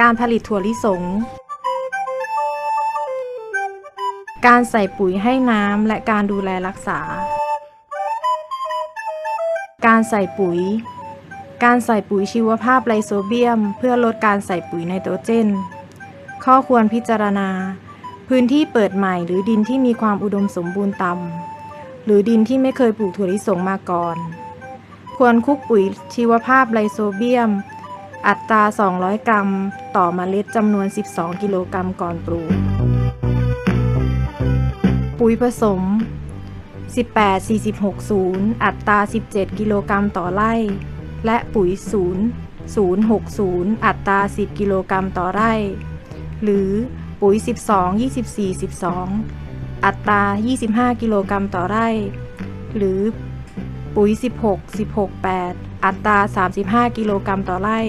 การผลิตถั่วลิสง การใส่ปุ๋ยให้น้ำและการดูแลรักษา การใส่ปุ๋ย การใส่ปุ๋ยชีวภาพไลโซเบียม เพื่อลดการใส่ปุ๋ยไนโตรเจน ข้อควรพิจารณา พื้นที่เปิดใหม่หรือดินที่มีความอุดมสมบูรณ์ต่ำหรือดินที่ไม่เคยปลูกถั่วลิสงมาก่อน ควรคุกปุ๋ยชีวภาพไลโซเบียม อัตรา 200 กรัม ต่อเมล็ดจำนวน 12 กิโลกรัมก่อนปลูก ปุ๋ยผสม 18460 อัตรา 17 กิโลกรัมต่อไร่ และปุ๋ย 0 0 60 อัตรา 10 กิโลกรัมต่อไร่ หรือปุ๋ย 12 24 12 อัตรา 25 กิโลกรัมต่อไร่ หรือ ปุ๋ย 16 16 8 อัตรา 35 กิโลกรัมต่อไร่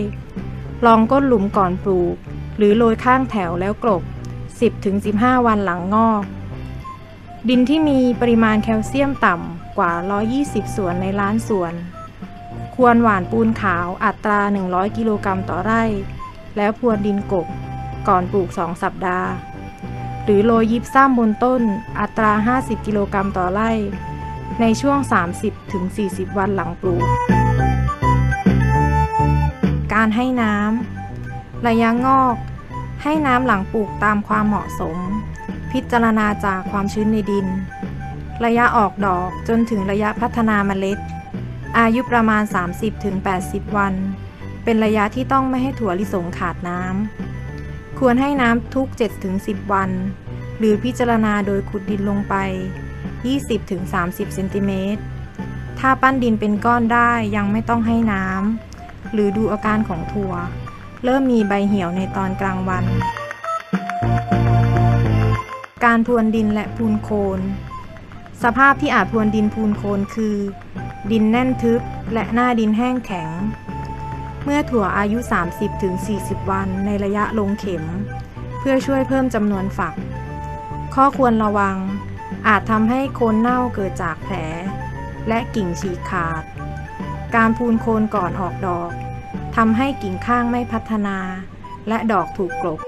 ลองก้นหลุมก่อนปลูก หรือโรยข้างแถวแล้วกลบ 10-15 วันหลังงอก ดินที่มีปริมาณแคลเซียมต่ำกว่า 120 ส่วนในล้านส่วน ควรหว่านปูนขาวอัตรา 100 กิโลกรัมต่อไร่ แล้วพรวนดินกบก่อนปลูก 2 สัปดาห์ หรือโรยยิบซ้ำบนต้นอัตรา 50 กิโลกรัมต่อไร่ ในช่วง 30-40 วันหลังปลูก การให้น้ำ ระยะงอก ให้น้ำหลังปลูกตามความเหมาะสม พิจารณาจากความชื้นในดิน ระยะออกดอกจนถึงระยะพัฒนาเมล็ด อายุประมาณ 30-80 วัน เป็นระยะที่ต้องไม่ให้ถั่วลิสงขาดน้ำ ควรให้น้ำทุก 7-10 วัน หรือพิจารณาโดยขุดดินลงไป 20-30 เซนติเมตร ถ้าปั้นดินเป็นก้อนได้ยังไม่ต้องให้น้ำ หรือดูอาการของถั่ว เริ่มมีใบเหี่ยวในตอนกลางวัน การพรวนดินและพูนโคน สภาพที่อาจพรวนดินพูนโคนคือ ดินแน่นทึบและหน้าดินแห้งแข็ง เมื่อถั่วอายุ 30-40 วันในระยะลงเข็ม เพื่อช่วยเพิ่มจำนวนฝัก ข้อควรระวัง อาจทำให้โคนเน่าเกิดจากแผล และกิ่งฉีกขาด การพูนโคนก่อนออกดอกทำให้กิ่งข้างไม่พัฒนา และดอกถูกกลบ